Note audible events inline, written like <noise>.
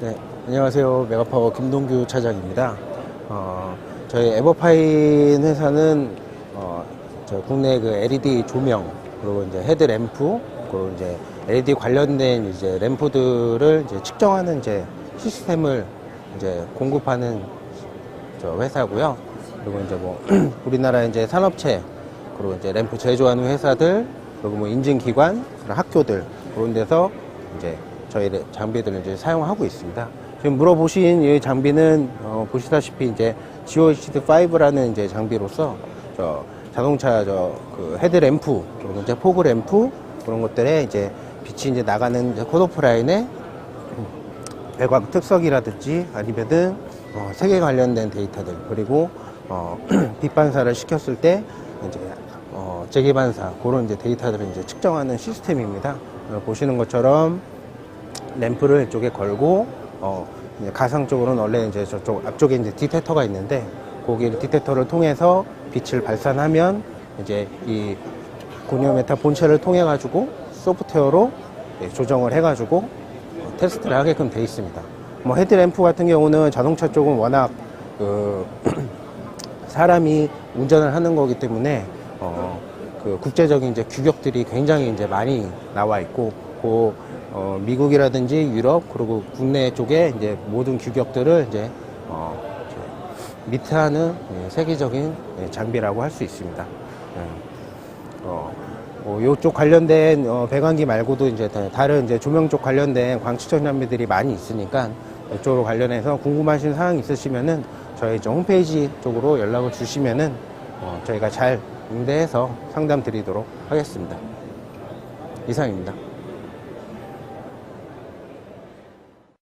네, 안녕하세요. 메가파워 김동규 차장입니다. 어, 저희 에버파인 회사는 어, 저 국내 그 LED 조명 그리고 이제 헤드 램프 그리고 이제 LED 관련된 이제 램프들을 이제 측정하는 이제 시스템을 이제 공급하는 저 회사고요. 그리고 이제 뭐 <clears throat> 우리나라 이제 산업체 그리고 이제 램프 제조하는 회사들 그리고 뭐 인증기관 학교들 그런 데서 이제 저희 장비들을 이제 사용하고 있습니다. 지금 물어보신 이 장비는 어, 보시다시피 이제 GOHD 5라는 이제 장비로서 저 자동차 저 그 헤드 램프 그리고 이제 포그 램프 그런 것들에 이제 빛이 이제 나가는 이제 컷오프 라인에 배광 특석이라든지 아니면은 어, 색에 관련된 데이터들 그리고 어, <clears throat> 빛 반사를 시켰을 때 이제 어, 재개 반사 그런 이제 데이터들을 이제 측정하는 시스템입니다. 어, 보시는 것처럼 램프를 이쪽에 걸고 어, 가상적으로는 원래 이제 저쪽 앞쪽에 이제 디텍터가 있는데 거기 디텍터를 통해서 빛을 발산하면 이제 이 고니오메타 본체를 통해 가지고 소프트웨어로 예, 조정을 해 가지고 어, 테스트를 하게끔 돼 있습니다. 뭐 헤드램프 같은 경우는 자동차 쪽은 워낙 그 <clears throat> 사람이 운전을 하는 거기 때문에 어, 그 국제적인 이제 규격들이 굉장히 이제 많이 나와 있고 그 어, 미국이라든지 유럽 그리고 국내 쪽에 이제 모든 규격들을 이제 어, 미트하는 예, 세계적인 예, 장비라고 할 수 있습니다. 예. 어, 뭐 요쪽 관련된 어, 배관기 말고도 이제 다- 다른 이제 조명 쪽 관련된 광치천 장비들이 많이 있으니까 이쪽으로 관련해서 궁금하신 사항 있으시면은 저희 홈페이지 쪽으로 연락을 주시면은 어, 저희가 잘 응대해서 상담 드리도록 하겠습니다. 이상입니다.